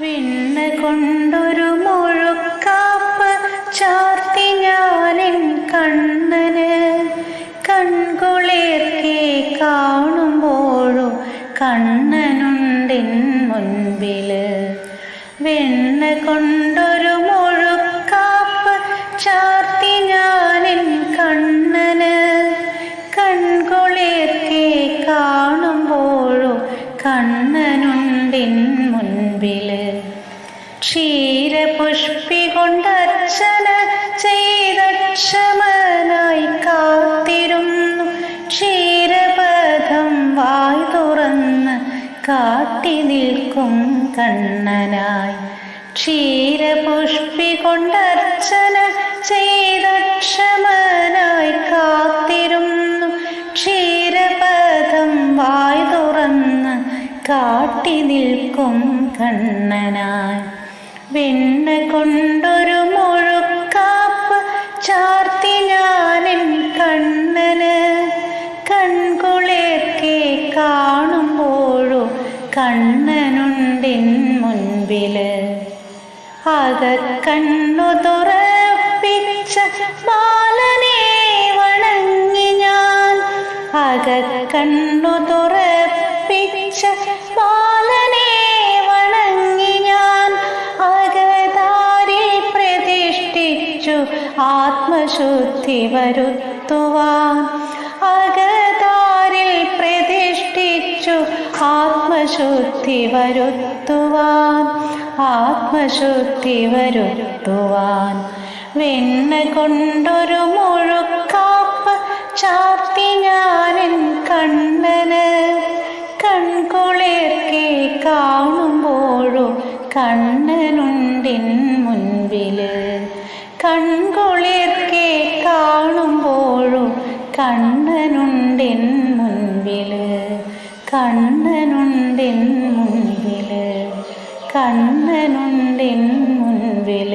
വിണ്ണ കൊണ്ടൊരു മുഴുക്കാപ്പ് ചാർത്തി ഞാനിൻ കണ്ണന്. കൺകുളിർക്കെ കാണുമ്പോഴും കണ്ണനുണ്ടിൻ മുൻപിൽ. വെണ്ണ കൊണ്ടൊരു മുഴുക്കാപ്പ് ചാർത്തി ഞാനിൻ കണ്ണന്. കൺകുളിർക്കെ കാണുമ്പോഴും കണ്ണനുണ്ടിൻ കാട്ടി നിൽക്കും കണ്ണനായി. ക്ഷീരപുഷ്പി കൊണ്ടർച്ചന ചെയ്തക്ഷമനായി കാത്തിരുന്നു. ക്ഷീരപഥം വായ് തുറന്ന് കാട്ടി നിൽക്കും കണ്ണനായി. വെണ്ണ കൊണ്ടൊരു മുഴുക്കാപ്പ് ചാർത്തി ഞാനിൻ കണ്ണന്. കൺകുളിർക്കെ കാണുമ്പോഴും കണ്ണനുണ്ടിൻ മുൻപിൽ അകക്കണ്ണു തുറപ്പിച്ച ബാലനെ വണങ്ങി ഞാൻ. അകക്കണ്ണു തുറപ്പിച്ച ബാലനെ വണങ്ങി ഞാൻ. അകതാരി പ്രതിഷ്ഠിച്ചു ആത്മശുദ്ധി വരുത്തുവാൻ. അകതാരിൽ പ്രതിഷ്ഠിച്ചു ആത്മശുദ്ധി വരുത്തുവാൻ ആത്മശുദ്ധി വരുത്തുവാൻ. വെണ്ണ കൊണ്ടൊരു മുഴുക്കാപ്പ് ചാർത്തി ഞാനിൻ കണ്ണന്. കൺകുളിർക്കെ കാണുമ്പോഴും കണ്ണനുണ്ടിൻ മുൻപിൽ. കൺകുളിർക്കെ കാണുമ്പോഴും കണ്ണനുണ്ടിൻ കണ്ണനുണ്ടിൻ മുൻപിൽ കണ്ണനുണ്ടിൻ മുൻപിൽ.